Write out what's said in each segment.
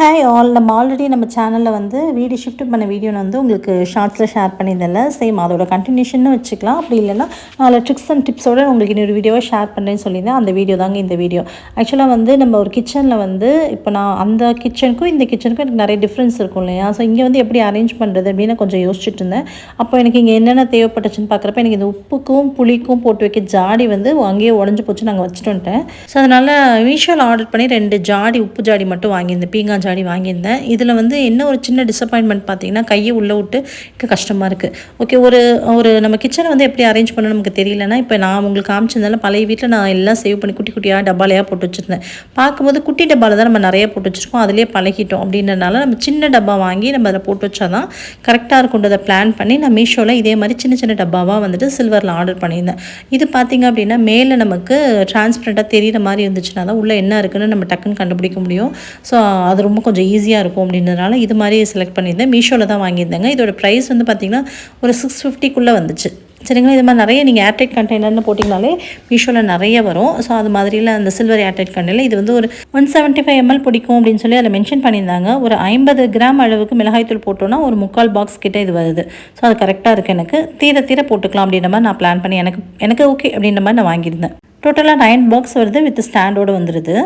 Hi all நம்ம already நம்ம சேனலில் வந்து வீடியோ ஷிஃப்ட் பண்ண வீடியோ வந்து உங்களுக்கு ஷார்ட்ஸில் ஷேர் பண்ணியிருந்தேன்ல. சேம் அதோட கண்டினியூஷன் வச்சுக்கலாம். அப்படி இல்லைன்னா நாலு ட்ரிக்ஸ் அண்ட் டிப்ஸோட உங்களுக்கு இன்னொரு வீடியோவை ஷேர் பண்ணுறேன்னு சொல்லியிருந்தேன். அந்த வீடியோ தாங்க இந்த வீடியோ ஆக்சுவலாக வந்து நம்ம ஒரு கிச்சனில் வந்து இப்போ நான் அந்த கிச்சனுக்கும் இந்த கிச்சனுக்கும் எனக்கு நிறைய டிஃப்ரென்ஸ் இருக்கும் இல்லையா? ஸோ இங்கே வந்து எப்படி அரேஞ்ச் பண்ணுறது அப்படின்னு கொஞ்சம் யோசிச்சுட்டு இருந்தேன். அப்போ எனக்கு இங்கே என்னென்ன தேவைப்பட்டுச்சுன்னு பார்க்குறப்ப எனக்கு இந்த உப்புக்கும் புளிக்கும் போட்டு வைக்க ஜாடி வந்து அங்கேயே உடஞ்சி போச்சு நாங்கள் வச்சுட்டு வந்துட்டேன். ஸோ அதனால் மீஷோவில் ஆர்டர் பண்ணி ரெண்டு ஜாடி உப்பு ஜாடி மட்டும் வாங்கியிருந்தேன். பீங்கா ஜாடி வாங்கியிருந்தேன். இதில் வந்து என்ன ஒரு சின்ன டிசப்பாயின்மெண்ட் பார்த்தீங்கன்னா கையை உள்ளே விட்டு கஷ்டமாக இருக்குது ஓகே ஒரு ஒரு நம்ம கிச்சனை வந்து எப்படி அரேஞ்ச் பண்ணணும் நமக்கு தெரியலனா இப்போ நான் உங்களுக்கு காமிச்சிருந்தாலும் பழைய வீட்டில் நான் எல்லாம் சேவ் பண்ணி குட்டி குட்டியாக டப்பாலையாக போட்டு வச்சுருந்தேன். பார்க்கும்போது குட்டி டப்பாவில் தான் நம்ம நிறைய போட்டு வச்சுருக்கோம். அதிலே பழகிட்டோம் அப்படின்றனால நம்ம சின்ன டப்பா வாங்கி நம்ம அதில் போட்டு வச்சா தான் கரெக்டாக இருக்குன்றதை பிளான் பண்ணி நான் மீஷோவில் இதே மாதிரி சின்ன சின்ன டப்பாவாக வந்துட்டு சில்வரில் ஆர்டர் பண்ணியிருந்தேன். இது பார்த்திங்க அப்படின்னா மேலே நமக்கு டிரான்ஸ்பரண்ட்டாக தெரியிற மாதிரி இருந்துச்சுன்னா தான் உள்ளே என்ன இருக்குன்னு நம்ம டக்குன்னு கண்டுபிடிக்க முடியும். ஸோ அது ரொம்ப கொஞ்சம் ஈஸியாக இருக்கும் அப்படின்றதுனால இது மாதிரி செலக்ட் பண்ணியிருந்தேன். மீஷோவில் தான் வாங்கியிருந்தேங்க. இதோட ப்ரைஸ் வந்து பார்த்திங்கன்னா ஒரு சிக்ஸ் ஃபிஃப்டிக்குள்ளே வந்துச்சு. சரிங்களா? இது மாதிரி நிறைய நீங்கள் ஏர்டைட் கண்டெய்னர்னு போட்டிங்கனாலே மீஷோவில் நிறைய வரும். ஸோ அது மாதிரியில் அந்த சில்வர் ஏர்டைட் கண்டெய்னர் இது வந்து ஒரு ஒன் செவன்ட்டி ஃபைவ் எம்எல் பிடிக்கும் அப்படின்னு சொல்லி அதில் மென்ஷன் பண்ணியிருந்தாங்க. ஒரு ஐம்பது கிராம் அளவுக்கு மிளகாய்த்தூள் போட்டோன்னா ஒரு முக்கால் பாக்ஸ் கிட்டே இது வருது. ஸோ அது கரெக்டாக இருக்குது எனக்கு. தீர தீர போட்டுக்கலாம் அப்படின்ற மாதிரி நான் பிளான் பண்ணி எனக்கு எனக்கு ஓகே அப்படின்ற மாதிரி நான் வாங்கியிருந்தேன். டோட்டலாக நைன் பாக்ஸ் வருது வித் ஸ்டாண்டோடு வந்துடுது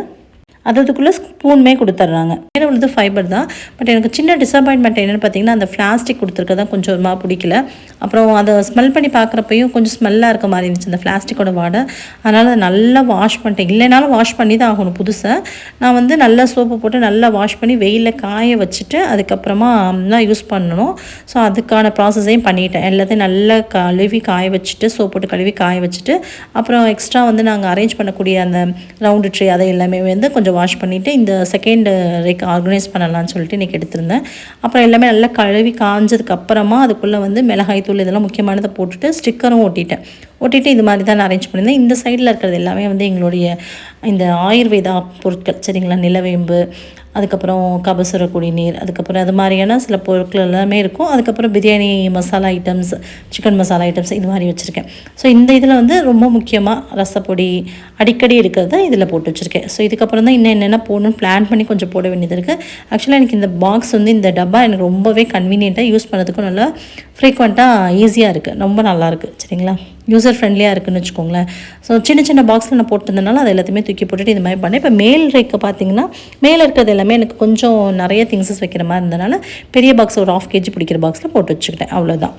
அதுக்குள்ளே ஸ்பூனுமே கொடுத்துட்றாங்க வேறு உள்ளது ஃபைபர் தான். பட் எனக்கு சின்ன டிசப்பாயின்மெண்ட் என்னென்னு பார்த்தீங்கன்னா அந்த பிளாஸ்டிக் கொடுத்துருக்கதான் கொஞ்சம் கொஞ்சமாக பிடிக்கல. அப்புறம் அதை ஸ்மெல் பண்ணி பார்க்குறப்பையும் கொஞ்சம் ஸ்மெல்லாக இருக்க மாதிரி இருந்துச்சு அந்த பிளாஸ்டிக்கோட வாடை. அதனால் அதை நல்லா வாஷ் பண்ணிட்டேன். இல்லைனாலும் வாஷ் பண்ணி தான் ஆகணும் புதுசாக நான் வந்து நல்லா சோப்பு போட்டு நல்லா வாஷ் பண்ணி வெயிலில் காய வச்சுட்டு அதுக்கப்புறமா தான் யூஸ் பண்ணணும். ஸோ அதுக்கான ப்ராசஸையும் பண்ணிட்டேன். எல்லாத்தையும் நல்லா கழுவி காய வச்சுட்டு சோப்பு போட்டு கழுவி காய வச்சுட்டு அப்புறம் எக்ஸ்ட்ரா வந்து நாங்கள் அரேஞ்ச் பண்ணக்கூடிய அந்த ரவுண்டு ட்ரே அதை எல்லாமே வந்து கொஞ்சம் வாஷ் பண்ணிவிட்டு இந்த செகண்ட் ரேக் ஆர்கனைஸ் பண்ணலாம்னு சொல்லிட்டு இன்றைக்கி எடுத்திருந்தேன். அப்புறம் எல்லாமே நல்லா கழுவி காஞ்சதுக்கப்புறமா அதுக்குள்ளே வந்து மிளகாய் தூள் இதெல்லாம் முக்கியமானதை போட்டுட்டு ஸ்டிக்கரும் ஒட்டிட்டேன். ஒட்டிட்டு இது மாதிரி தான் நான் அரேஞ்ச் பண்ணியிருந்தேன். இந்த சைடில் இருக்கிறது எல்லாமே வந்து எங்களுடைய இந்த ஆயுர்வேதா பொருட்கள் சரிங்களா? நிலவேம்பு அதுக்கப்புறம் கபசுர குடிநீர் அதுக்கப்புறம் அது மாதிரியான சில பொருட்கள் எல்லாமே இருக்கும். அதுக்கப்புறம் biryani masala items chicken masala items இது மாதிரி வச்சுருக்கேன். ஸோ இந்த இதில் வந்து ரொம்ப முக்கியமாக ரசப்பொடி அடிக்கடி இருக்கிறத இதில் போட்டு வச்சுருக்கேன். ஸோ இதுக்கப்புறம் தான் இன்னும் என்னென்ன போடணும்னு பிளான் பண்ணி கொஞ்சம் போட வேண்டியது இருக்குது ஆக்சுவலாக எனக்கு இந்த பாக்ஸ் வந்து இந்த டப்பா எனக்கு ரொம்பவே கன்வீனியண்ட்டாக யூஸ் பண்ணுறதுக்கும் நல்லா ஃப்ரீக்வெண்ட்டாக ஈஸியாக இருக்குது ரொம்ப நல்லாயிருக்கு சரிங்களா? யூசர் ஃப்ரெண்ட்லியாக இருக்குன்னு வச்சுக்கோங்களேன். ஸோ சின்ன சின்ன பாக்ஸில் நான் போட்டிருந்தனால அது எல்லாத்தையுமே தூக்கி போட்டுட்டு இது மாதிரி பண்ணேன். இப்போ மேல் ரேக்கை பார்த்தீங்கன்னா மேலே இருக்கிறது எல்லாமே எனக்கு கொஞ்சம் நிறைய திங்ஸஸ் வைக்கிற மாதிரி இருந்தனால பெரிய பாக்ஸ் ஒரு ஆஃப் கேஜி பிடிக்கிற பாக்ஸில் போட்டு வச்சுக்கிட்டேன். அவ்வளோதான்